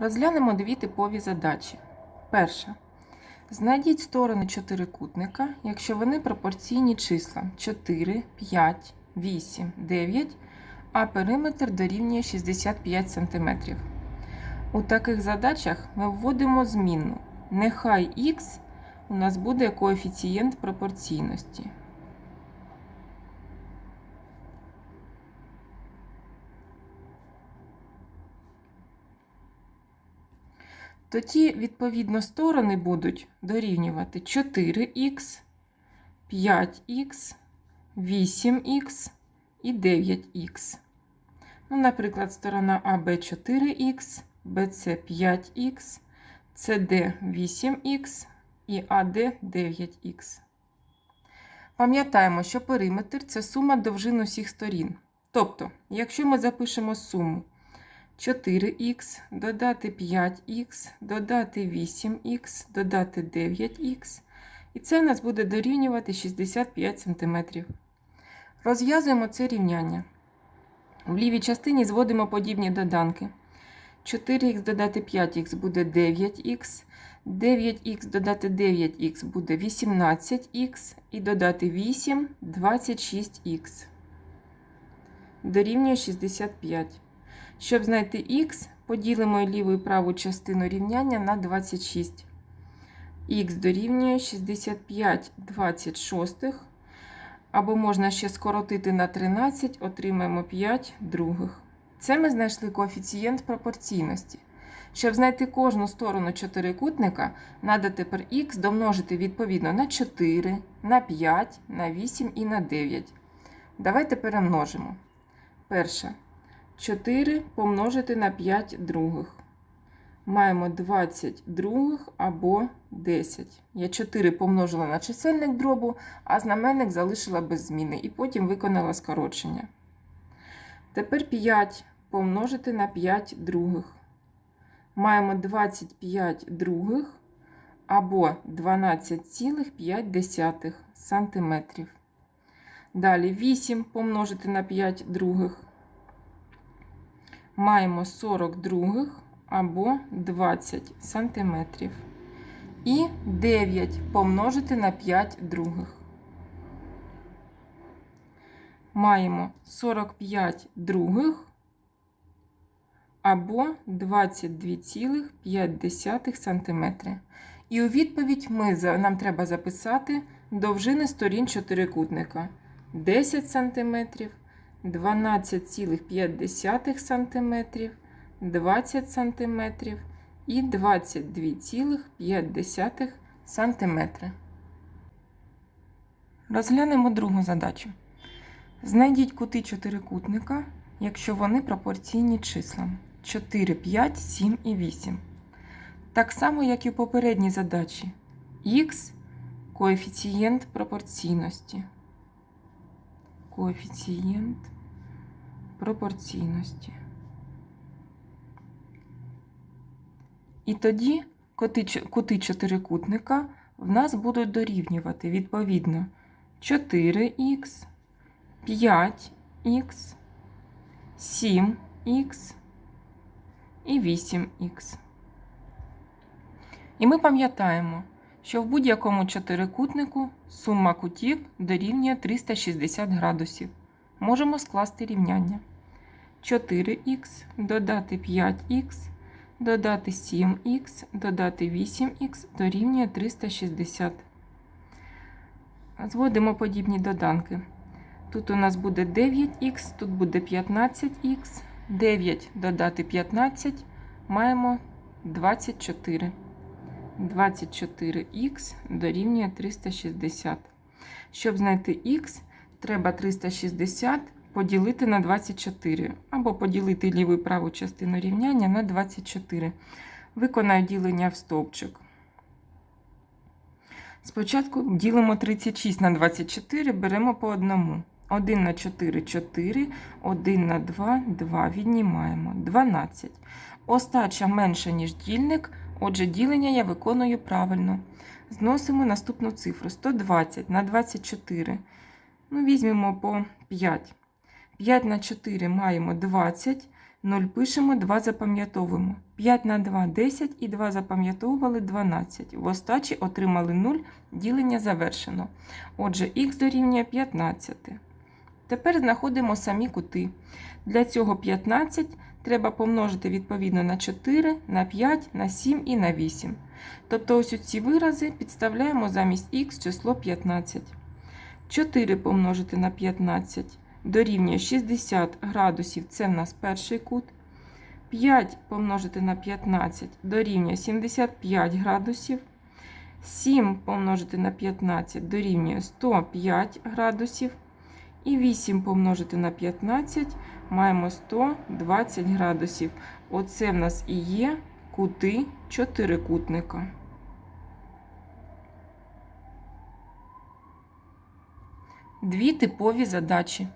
Розглянемо дві типові задачі. Перша. Знайдіть сторони чотирикутника, якщо вони пропорційні числам 4, 5, 8, 9, а периметр дорівнює 65 см. У таких задачах ми вводимо змінну. Нехай х у нас буде коефіцієнт пропорційності. Тоді, відповідно, сторони будуть дорівнювати 4х, 5х, 8х і 9х. Ну, наприклад, сторона АБ 4х, БЦ 5х, СД 8х і АД 9х. Пам'ятаємо, що периметр це сума довжин усіх сторін. Тобто, якщо ми запишемо суму 4х, додати 5х, додати 8х, додати 9х. І це у нас буде дорівнювати 65 см. Розв'язуємо це рівняння. В лівій частині зводимо подібні доданки. 4х додати 5х буде 9х, 9х додати 9х буде 18х, і додати 8 26х. Дорівнює 65. Щоб знайти х, поділимо ліву і праву частину рівняння на 26. Х дорівнює 65 26, або можна ще скоротити на 13, отримаємо 5 других. Це ми знайшли коефіцієнт пропорційності. Щоб знайти кожну сторону чотирикутника, треба тепер х домножити відповідно на 4, на 5, на 8 і на 9. Давайте перемножимо. Перше. 4 помножити на 5 других. Маємо 20 других або 10. Я 4 помножила на чисельник дробу, а знаменник залишила без зміни і потім виконала скорочення. Тепер 5 помножити на 5 других. Маємо 25 других або 12,5 см. Далі 8 помножити на 5 других маємо 40 других або 20 см. І 9 помножити на 5 других. Маємо 45 других або 22,5 см. І у відповідь ми, нам треба записати довжини сторін чотирикутника 10 см. 12,5 см, 20 см і 22,5 см. Розглянемо другу задачу. Знайдіть кути чотирикутника, якщо вони пропорційні числам 4, 5, 7 і 8. Так само, як і у попередній задачі. Х коефіцієнт пропорційності коефіцієнт пропорційності. І тоді кути чотирикутника в нас будуть дорівнювати відповідно 4х, 5х, 7х і 8х. І ми пам'ятаємо, що в будь-якому чотирикутнику сума кутів дорівнює 360 градусів. Можемо скласти рівняння. 4х додати 5х, додати 7х, додати 8х дорівнює 360. Зводимо подібні доданки. Тут у нас буде 9х, тут буде 15х, 9 додати 15, маємо 24. 24х дорівнює 360. Щоб знайти х, треба 360 поділити на 24, або поділити ліву і праву частину рівняння на 24. Виконаю ділення в стовпчик. Спочатку ділимо 36 на 24, беремо по одному. 1 на 4 4, 1 на 2 2. Віднімаємо 12. Остача менша, ніж дільник. Отже, ділення я виконую правильно. Зносимо наступну цифру 120 на 24. Ну, Візьмемо по 5. 5 на 4 маємо 20. 0 пишемо, 2 запам'ятовуємо. 5 на 2 – 10 і 2 запам'ятовували 12. В остачі отримали 0, ділення завершено. Отже, х дорівнює 15. Тепер знаходимо самі кути. Для цього 15 треба помножити відповідно на 4, на 5, на 7 і на 8. Тобто ось ці вирази підставляємо замість х число 15. 4 помножити на 15 дорівнює 60 градусів, це в нас перший кут. 5 помножити на 15 дорівнює 75 градусів. 7 помножити на 15 дорівнює 105 градусів. І 8 помножити на 15 маємо 120 градусів. Оце в нас і є кути чотирикутника. Дві типові задачі.